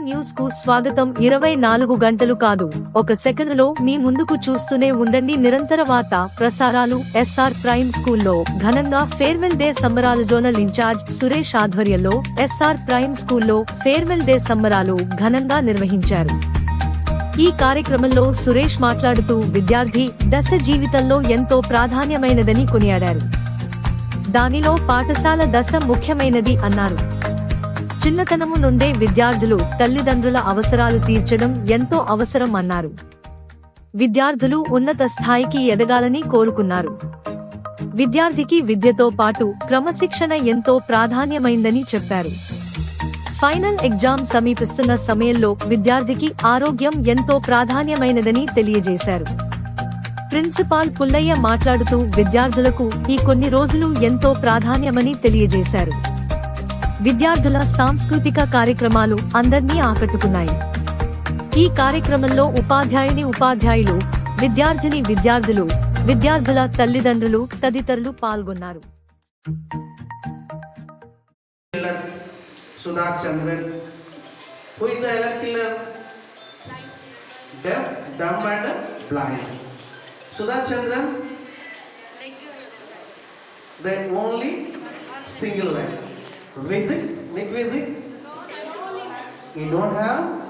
న్యూస్కు స్వాగతం. ఇరవై నాలుగు గంటలు కాదు. ఒక సెకనులో మీ ముందుకు చూస్తూనే ఉండండి. నిరంతర వార్త ప్రసారాలు ఎస్ఆర్ ప్రైమ్ స్కూల్లో. ఘనంగా ఫేర్వెల్ డే సంబరాలు. జోనల్ ఇన్ఛార్జ్ సురేష్ ఆధ్వర్యంలో ఎస్ఆర్ ప్రైమ్ స్కూల్లో ఫేర్వెల్ డే సంబరాలు ఘనంగా నిర్వహించారు. ఈ కార్యక్రమంలో సురేష్ మాట్లాడుతూ విద్యార్థి దశ జీవితంలో ఎంతో ప్రాధాన్యమైనదని కొనియాడారు. దానిలో పాఠశాల దశ ముఖ్యమైనది అన్నారు. చిన్నతనము నుండే విద్యార్థులు తల్లిదండ్రుల అవసరాలు తీర్చడం ఎంతో అవసరం అన్నారు విద్యార్థులు ఉన్నత స్థాయికి ఎదగాలని కోరుకున్నారు. విద్యార్థికి విద్యతో పాటు క్రమశిక్షణ ఎంతో ప్రాధాన్యమైందని చెప్పారు. ఫైనల్ ఎగ్జామ్ సమీపిస్తున్న సమయంలో విద్యార్థికి ఆరోగ్యం ఎంతో ప్రాధాన్యమైనదని తెలియజేశారు. ప్రిన్సిపాల్ పుల్లయ్య మాట్లాడుతూ విద్యార్థులకు ఈ కొన్ని రోజులు ఎంతో ప్రాధాన్యమని తెలియజేశారు. విద్యార్థుల సాంస్కృతిక కార్యక్రమాలు అందర్నీ ఆకట్టుకున్నాయి ఈ కార్యక్రమంలో ఉపాధ్యాయుని ఉపాధ్యాయులు విద్యార్థిని విద్యార్థులు విద్యార్థుల తల్లిదండ్రులు తదితరులు పాల్గొన్నారు killer Sudhar Chandran. Who is the Ellen killer? Deaf, dumb and blind. Sudhar Chandran? The only single line. Visit, Nick visit? You don't have?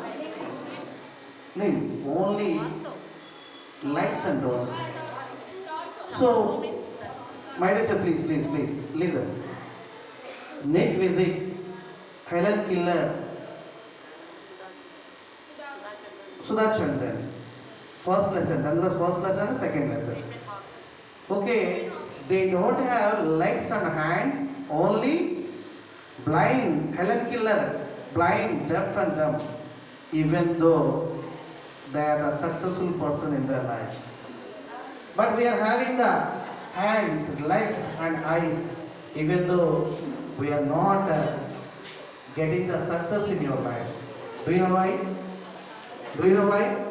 Name, only likes and don'ts. So, my sir, please, please, please, listen. Nick visit, Helen Killer, Sudha Chandran. First lesson, that was first lesson second lesson. Okay, they don't have legs and hands, only blind, Helen Killer, blind, deaf and dumb, even though they are the successful person in their lives. But we are having the hands, legs and eyes, even though we are not uh, getting the success in your life. Do you know why? Do you know why?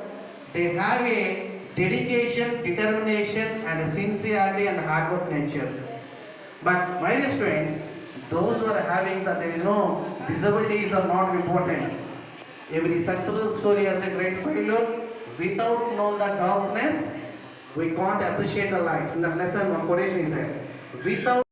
They have a dedication, determination, and a sincerity and hard work nature. But my dear students, those who are having that there is no disabilities are not important. Every successful story has a great failure. Without knowing the darkness, we can't appreciate the light. In that lesson, one quotation is there. Without